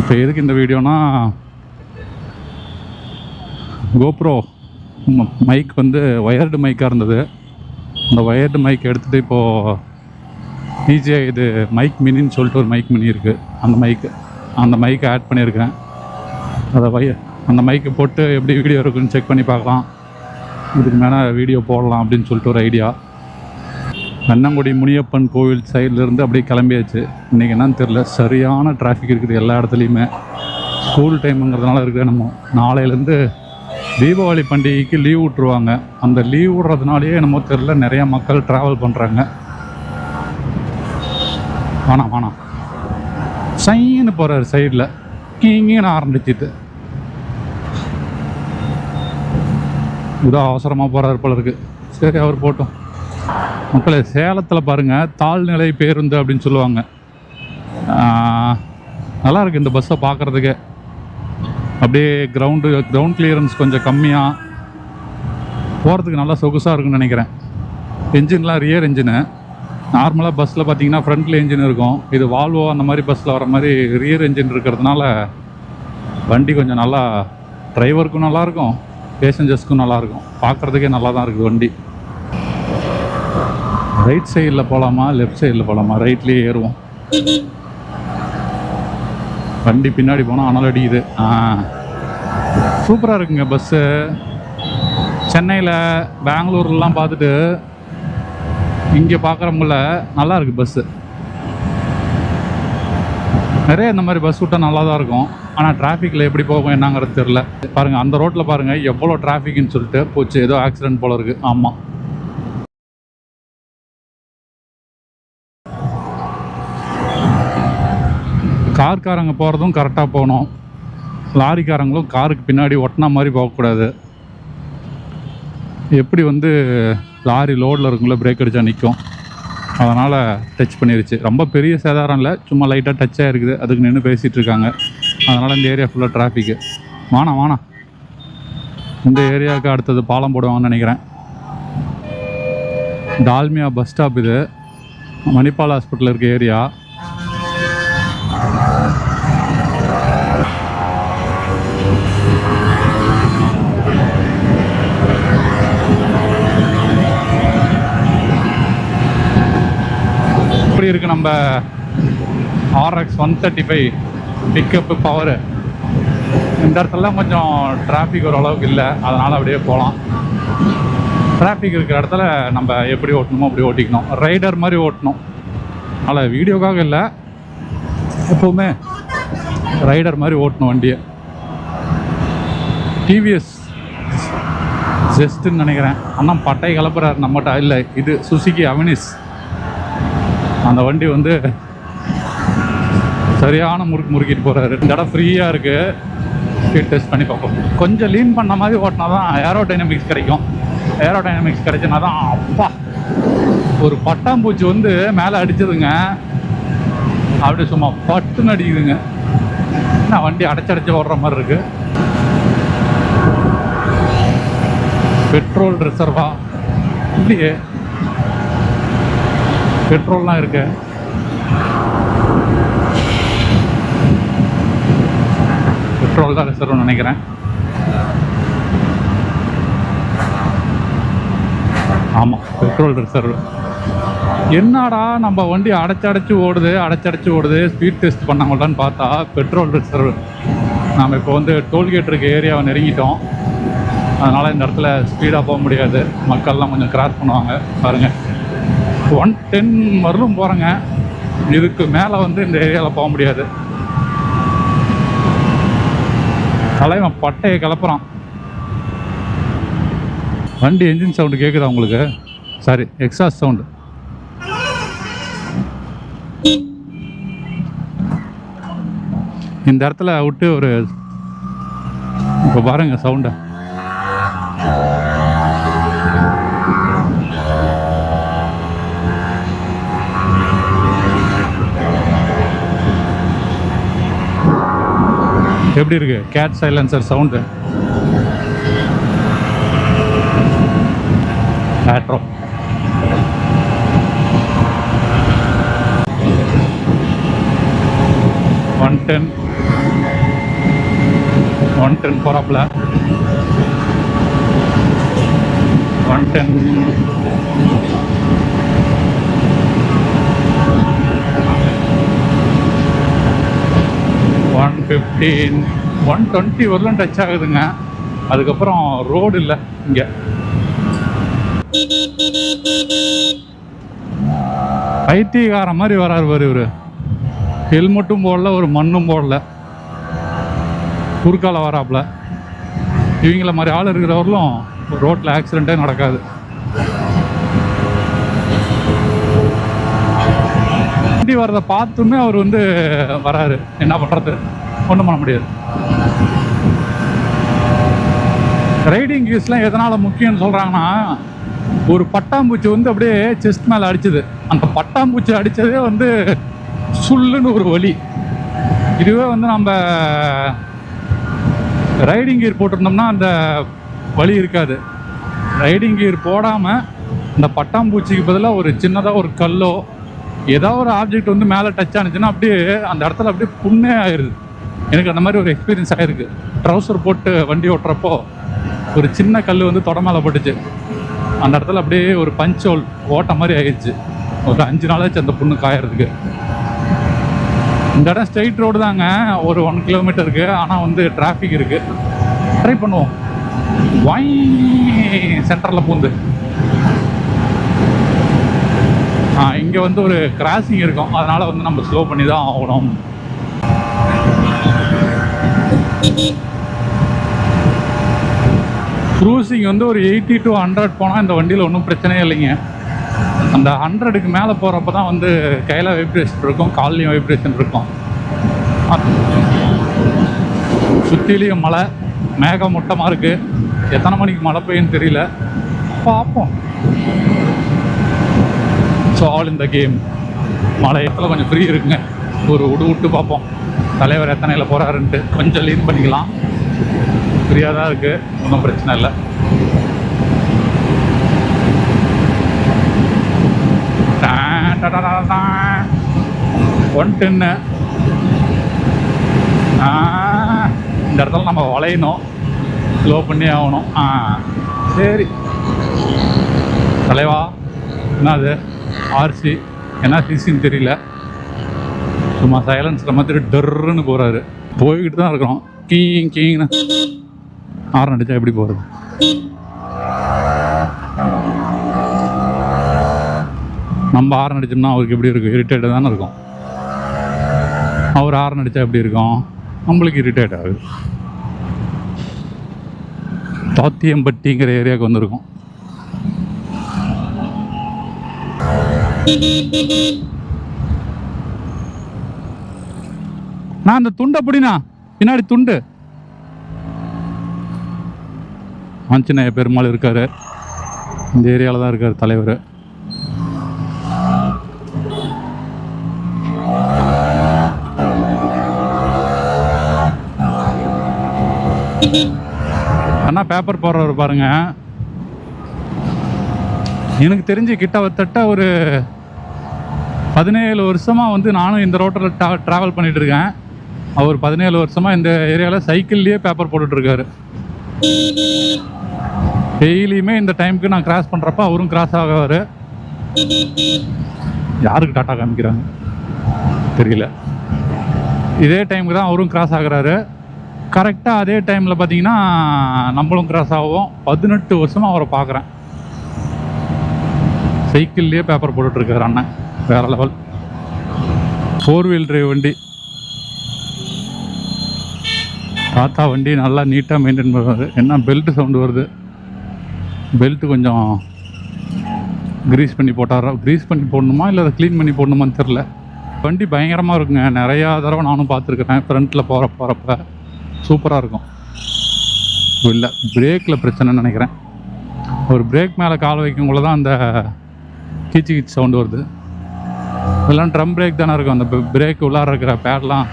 இப்போ எதுக்கு இந்த வீடியோனா கோப்ரோ மைக் வந்து ஒயர்டு மைக்காக இருந்தது. அந்த ஒயர்டு மைக் எடுத்துகிட்டு இப்போது டிஜே இது மைக் மினின்னு சொல்லிட்டு ஒரு மைக் மினி இருக்குது அந்த மைக்கு அந்த மைக்கை ஆட் பண்ணியிருக்கேன் அதை வய அந்த மைக்கு போட்டு எப்படி வீடியோ இருக்குன்னு செக் பண்ணி பார்க்கலாம். இதுக்கு மேலே வீடியோ போடலாம் அப்படின்னு சொல்லிட்டு ஒரு ஐடியா வெண்ணங்குடி முனியப்பன் கோவில் சைட்லேருந்து அப்படியே கிளம்பியாச்சு. இன்றைக்கி என்னன்னு தெரில சரியான டிராஃபிக் இருக்குது எல்லா இடத்துலையுமே. ஸ்கூல் டைமுங்கிறதுனால இருக்குது நம்ம நாளையிலேருந்து தீபாவளி பண்டிகைக்கு லீவ் விட்ருவாங்க அந்த லீவ் விடுறதுனாலேயே என்னமோ தெரில நிறையா மக்கள் ட்ராவல் பண்ணுறாங்க வேணாம் வேணாம் சைன்னு போகிறாரு சைடில். கீங்கன்னு ஆரம்பிச்சிட்டு இதோ அவசரமாக போகிறாரு போல இருக்குது சரி அவர் போட்டோம். மக்களை சேலத்தில் பாருங்கள் தாழ்நிலை பேருந்து அப்படின்னு சொல்லுவாங்க. நல்லா இருக்குது இந்த பஸ்ஸை பார்க்குறதுக்கு. அப்படியே கிரவுண்டு கிரவுண்ட் கிளியரன்ஸ் கொஞ்சம் கம்மியாக போகிறதுக்கு நல்லா சொகுசாக இருக்குன்னு நினைக்கிறேன். என்ஜின்லாம் ரியர் என்ஜினு நார்மலாக பஸ்ஸில் பார்த்தீங்கன்னா ஃப்ரண்ட்டில் என்ஜின் இருக்கும். இது வால்வோ அந்த மாதிரி பஸ்ஸில் வர மாதிரி ரியர் என்ஜின் இருக்கிறதுனால வண்டி கொஞ்சம் நல்லா டிரைவருக்கும் நல்லாயிருக்கும் பேசஞ்சர்ஸ்க்கும் நல்லாயிருக்கும் பார்க்குறதுக்கே நல்லா தான் இருக்குது வண்டி. ரைட் சைடில் போகலாமா லெஃப்ட் சைடில் போகலாமா ரைட்லேயே ஏறுவோம். வண்டி பின்னாடி போனால் அனல் அடிக்குது. ஆ. சூப்பராக இருக்குங்க பஸ்ஸு சென்னையில் பெங்களூர்லாம் பார்த்துட்டு இங்கே பார்க்குறவங்கள நல்லா இருக்குது பஸ்ஸு நிறைய இந்த மாதிரி பஸ் விட்டால் நல்லா தான் இருக்கும். ஆனால் டிராஃபிக்கில் எப்படி போகும் என்னங்கிறது தெரில பாருங்கள் அந்த ரோட்டில் பாருங்கள் எவ்வளோ டிராஃபிக்னு சொல்லிட்டு போச்சு. ஏதோ ஆக்சிடென்ட் போல இருக்குது ஆமாம் கார்காரங்க போகிறதும் கரெக்டாக போகணும். லாரிக்காரங்களும் காருக்கு பின்னாடி ஒட்டினா மாதிரி போகக்கூடாது. எப்படி வந்து லாரி லோடில் இருக்குங்களோ பிரேக் அடித்தா நிற்கும் அதனால் டச் பண்ணிருச்சு. ரொம்ப பெரிய சேதாரம் இல்லை. சும்மா லைட்டாக டச் ஆகிருக்குது அதுக்கு நின்று பேசிகிட்டு இருக்காங்க. அதனால் இந்த ஏரியா ஃபுல்லாக டிராஃபிக்கு வாணா வாணா. இந்த ஏரியாவுக்கு அடுத்தது பாலம் போடுவாங்கன்னு நினைக்கிறேன். டால்மியா பஸ் ஸ்டாப் இது. மணிப்பால் ஹாஸ்பிட்டல் இருக்க ஏரியா இப்படி இருக்கு நம்ம RX one thirty five pickup power இந்த இடத்துலலாம் கொஞ்சம் டிராஃபிக் ஓரளவுக்கு இல்லை. அதனால் அப்படியே போகலாம் டிராஃபிக் இருக்கிற இடத்துல நம்ம எப்படி ஓட்டணுமோ அப்படி ஓட்டிக்கணும். ரைடர் மாதிரி ஓட்டணும். அதனால் வீடியோக்காக இல்லை. எப்போவுமே ரைடர் மாதிரி ஓட்டணும் வண்டியை. டிவிஎஸ் ஜெஸ்ட்டுன்னு நினைக்கிறேன். அண்ணன் பட்டை கிளப்புறாரு நம்மகிட்ட இல்லை இது சுசுகி அவனிஸ் அந்த வண்டி வந்து சரியான முறுக்கு முறுக்கிட்டு போகிறாரு இந்த இடம் ஃப்ரீயாக இருக்குது ஸ்பீட் டெஸ்ட் பண்ணி பார்ப்போம். கொஞ்சம் லீன் பண்ண மாதிரி ஓட்டினா தான் ஏரோ டைனமிக்ஸ் கிடைக்கும். ஏரோ டைனமிக்ஸ் கிடைச்சுனா தான் அப்பா ஒரு பட்டாம்பூச்சி வந்து மேலே அடிச்சதுங்க. அப்படி சும்மா பட்டுன்னு அடிக்குதுங்க. என்ன வண்டி அடைச்சடைச்சு ஓடுற மாதிரி இருக்கு. பெட்ரோல் ரிசர்வா இல்லையே பெட்ரோல்லாம் இருக்கு. பெட்ரோல் தான் ரிசர்வ்னு நினைக்கிறேன். ஆமாம் பெட்ரோல் ரிசர்வ் என்னடா நம்ம வண்டி அடைச்சடைச்சு ஓடுது அடைச்சடைச்சு ஓடுது ஸ்பீட் டெஸ்ட் பண்ணாங்களான்னு பார்த்தா பெட்ரோல் ரிசர்வ் நாம் இப்போ வந்து டோல்கேட் இருக்க ஏரியாவை நெருங்கிட்டோம். அதனால் இந்த இடத்துல ஸ்பீடாக போக முடியாது. மக்கள்லாம் கொஞ்சம் கிராஸ் பண்ணுவாங்க. பாருங்கள் ஒன் டென் வரலும் போகிறேங்க இதுக்கு மேலே வந்து இந்த ஏரியாவில் போக முடியாது. தலைவன் பட்டையை கிளப்புறான். வண்டி என்ஜின் சவுண்டு கேட்குதா உங்களுக்கு? சாரி எக்ஸாஸ்ட் சவுண்டு இந்த இடத்துல விட்டு ஒரு இப்போ பாருங்க சவுண்டை எப்படி இருக்கு? கேட் சைலன்சர் சவுண்டு ஆட்ரோ one ten one ten போகிறாப்புல one ten fifteen one twenty வரலும் டச் ஆகுதுங்க. அதுக்கப்புறம் ரோடு இல்லை இங்கே. பைத்தியக்கார மாதிரி வராரு பாரு இவர். ஹெல்மெட்டும் போடல ஒரு மண்ணும் போடல. குறுக்கால வராப்புல. இவங்கள மாதிரி ஆள் இருக்கிறவர்களும் ரோட்டில் ஆக்சிடெண்ட்டே நடக்காது. வண்டி வர்றதை பார்த்துமே அவர் வந்து வராரு. என்ன பண்ணுறது ஒன்றும் பண்ண முடியாது. ரைடிங் கியூஸ்லாம் எதனால் முக்கியம்னு சொல்கிறாங்கன்னா ஒரு பட்டாம்பூச்சி வந்து அப்படியே செஸ்ட் மேலே அடிச்சது. அந்த பட்டாம்பூச்சி அடித்ததே வந்து சுல்லுன்னு ஒரு வலி. இதுவே வந்து நம்ம ரைடிங் கியர் போட்டிருந்தோம்னா அந்த வலி இருக்காது. ரைடிங் கியர் போடாமல் இந்த பட்டாம்பூச்சிக்கு பதிலாக ஒரு சின்னதாக ஒரு கல்லோ ஏதோ ஒரு ஆப்ஜெக்ட் வந்து மேலே டச் ஆனிச்சுன்னா அப்படியே அந்த இடத்துல அப்படியே புண்ணே ஆயிடுது எனக்கு அந்த மாதிரி ஒரு எக்ஸ்பீரியன்ஸ் ஆயிருக்கு. ட்ரௌசர் போட்டு வண்டி ஓட்டுறப்போ ஒரு சின்ன கல் வந்து தொட மேலே பட்டுச்சு. அந்த இடத்துல அப்படியே ஒரு பஞ்ச் ஹோல் ஓட்ட மாதிரி ஆயிடுச்சு. ஒரு அஞ்சு நாளாச்சு அந்த புண்ணு காயறதுக்கு. இந்த இடம் ஸ்ட்ரெயிட் ரோடு தாங்க. ஒரு ஒன் கிலோமீட்டருக்கு ஆனால் வந்து டிராஃபிக் இருக்குது ட்ரை பண்ணுவோம். வாய் சென்டரில் பூந்து. ஆ இங்கே வந்து ஒரு கிராசிங் இருக்கும். அதனால் வந்து நம்ம ஸ்லோ பண்ணி தான் ஆகணும். க்ரூசிங் வந்து ஒரு எயிட்டி டு ஹண்ட்ரட் போனால் இந்த வண்டியில் ஒன்றும் பிரச்சனையே இல்லைங்க. அந்த ஹண்ட்ரடுக்கு மேலே போகிறப்ப தான் வந்து கையில் வைப்ரேஷன் இருக்கும் கால்லையும் வைப்ரேஷன் இருக்கும். சுற்றிலையும் மழை மேகமூட்டமாக இருக்குது எத்தனை மணிக்கு மழை பெய்யுன்னு தெரியல. பார்ப்போம். ஸோ ஆல் இந்த கேம் மழை இடத்துல கொஞ்சம் ஃப்ரீ இருக்குங்க ஒரு விடு விட்டு பார்ப்போம். தலைவர் எத்தனையில் போகிறாருன்ட்டு கொஞ்சம் லீன் பண்ணிக்கலாம். ஃப்ரீயாக தான் இருக்குது ஒன்றும் பிரச்சனை இல்லை. ஒன் டென்னு இந்த இடத்துல நம்ம வளையணும். ஸ்லோ பண்ணி ஆகணும். ஆ சரி. தலைவா என்ன அது? ஆர்சி என்ன சிசின்னு தெரியல. சும்மா சைலன்ஸில் மாதிரி டர்ன்னு போகிறாரு போய்கிட்டு தான் இருக்கிறோம். கீங் கீங்னு. ஆரன் அடித்தா எப்படி போகிறது நம்ம ஆரன் அடிச்சோம்னா அவருக்கு எப்படி இருக்கும்? இரிட்டேட்டாக தானே இருக்கும். அவர் ஆரன் அடித்தா எப்படி இருக்கும்? நம்மளுக்கு இரிட்டேட் ஆகுது. தாத்தியம்பட்டிங்கிற ஏரியாவுக்கு வந்திருக்கோம். நான் அந்த துண்டை அப்படிண்ணா பின்னாடி துண்டு. ஆஞ்சநேய பெருமாள் இருக்காரு. இந்த ஏரியாவில் தான் இருக்கார் தலைவர். அண்ணா பேப்பர் போடுறவர் பாருங்க. எனக்கு தெரிஞ்சு கிட்டத்தட்ட ஒரு பதினேழு வருஷமாக வந்து நானும் இந்த ரோட்டில் ட்ரா ட்ராவல் பண்ணிட்டு இருக்கேன். அவர் பதினேழு வருஷமாக இந்த ஏரியாவில் சைக்கிள்லேயே பேப்பர் போட்டுட்ருக்காரு. டெய்லியுமே இந்த டைமுக்கு நான் கிராஸ் பண்ணுறப்ப அவரும் கிராஸ் ஆகுவார் யாருக்கு டாட்டா காமிக்கிறாங்க? தெரியல. இதே டைமுக்கு தான் அவரும் கிராஸ் ஆகிறாரு. கரெக்டாக அதே டைமில் பார்த்தீங்கன்னா நம்மளும் கிராஸ் ஆகும் பதினெட்டு வருஷமாக அவரை பார்க்குறேன் சைக்கிள்லேயே பேப்பர் போட்டுட்ருக்காரு அண்ணன். வேறு லெவல் ஃபோர் வீல் டிரைவ் வண்டி. தாத்தா வண்டி நல்லா நீட்டாக மெயின்டைன் பண்ணுவார். என்ன பெல்ட் சவுண்டு வருது. பெல்ட் கொஞ்சம் க்ரீஸ் பண்ணி போட்டாரா? க்ரீஸ் பண்ணி போடணுமா? இல்லை அதை க்ளீன் பண்ணி போடணுமான்னு தெரில வண்டி பயங்கரமாக இருக்குங்க. நிறையா தடவை நானும் பார்த்துருக்குறேன். ஃப்ரண்ட்டில் போகிற போகிறப்ப சூப்பராக இருக்கும். இல்லை பிரேக்கில் பிரச்சனைன்னு நினைக்கிறேன். ஒரு பிரேக் மேலே கால் வைக்கும்போது தான் அந்த கீச்சு கீச்சு சவுண்டு வருது. இதெல்லாம் ட்ரம் பிரேக் தானே இருக்கும். அந்த பிரேக் உள்ளார இருக்கிற பேட்லாம்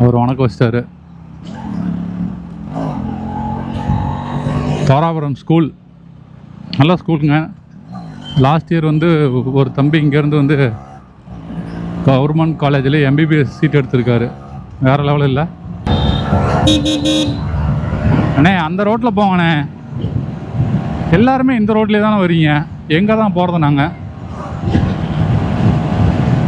அவர் வணக்கம் வச்சிட்டாரு. தாராபுரம் ஸ்கூல் நல்ல ஸ்கூலுங்க லாஸ்ட் இயர் வந்து ஒரு தம்பி இங்கேருந்து வந்து கவர்மெண்ட் காலேஜில் எம்பிபிஎஸ் சீட் எடுத்திருக்காரு. வேறு லெவலில் இல்லை. அண்ணே அந்த ரோட்டில் போங்கண்ணே. எல்லாருமே இந்த ரோட்லேயே தானே வரீங்க எங்கே தான் போகிறது நாங்கள்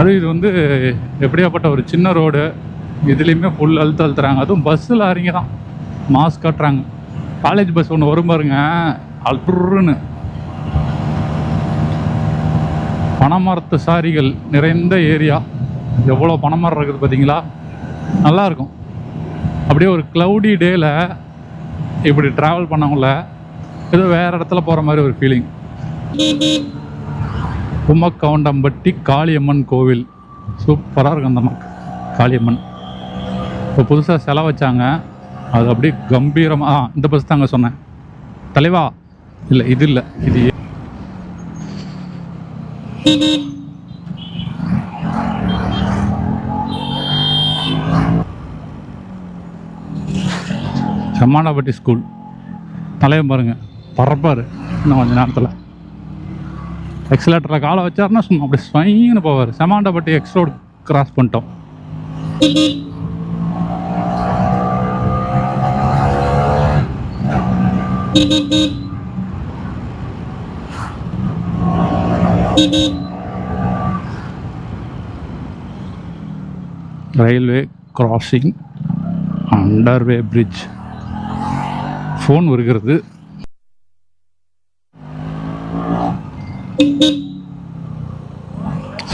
அது இது வந்து எப்படியாப்பட்ட ஒரு சின்ன ரோடு இதுலேயுமே ஃபுல் அழுத்து அழுத்துறாங்க. அதுவும் பஸ்ஸில் அறிங்க தான் மாஸ்க் காட்டுறாங்க. காலேஜ் பஸ் ஒன்று வரும் பாருங்க. அல்ட்ருன்னு பனைமரத்து சாரிகள் நிறைந்த ஏரியா. எவ்வளோ பனைமரம் இருக்குது பார்த்தீங்களா நல்லா இருக்கும் அப்படியே ஒரு க்ளவுடி டேயில் இப்படி ட்ராவல் பண்ணவங்கள ஏதோ வேறு இடத்துல போகிற மாதிரி ஒரு ஃபீலிங் கும்மக்கவுண்டம்பட்டி காளியம்மன் கோவில். சூப்பராக இருக்கும் அந்த காளியம்மன். இப்போ புதுசாக செலை வச்சாங்க. அது அப்படியே கம்பீரமாக ஆ இந்த பஸ் தாங்க சொன்னேன். தலைவா? இல்லை இது இல்லை. இது செம்மாண்டப்பட்டி ஸ்கூல் தலைவன் பாருங்க. பறப்பார். இன்னும் கொஞ்ச நேரத்தில். எக்ஸலேட்டரில் காலை வச்சாருன்னா சும்மா அப்படியே ஸ்வைன்னு போவார். செமாண்டாபட்டி எக்ஸ் ரோடு கிராஸ் பண்ணிட்டோம். Railway crossing underway bridge phone வருகிறது.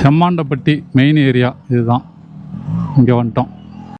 செம்மாண்டப்பட்டி மெயின் ஏரியா இதுதான். இங்கே வந்துட்டோம்.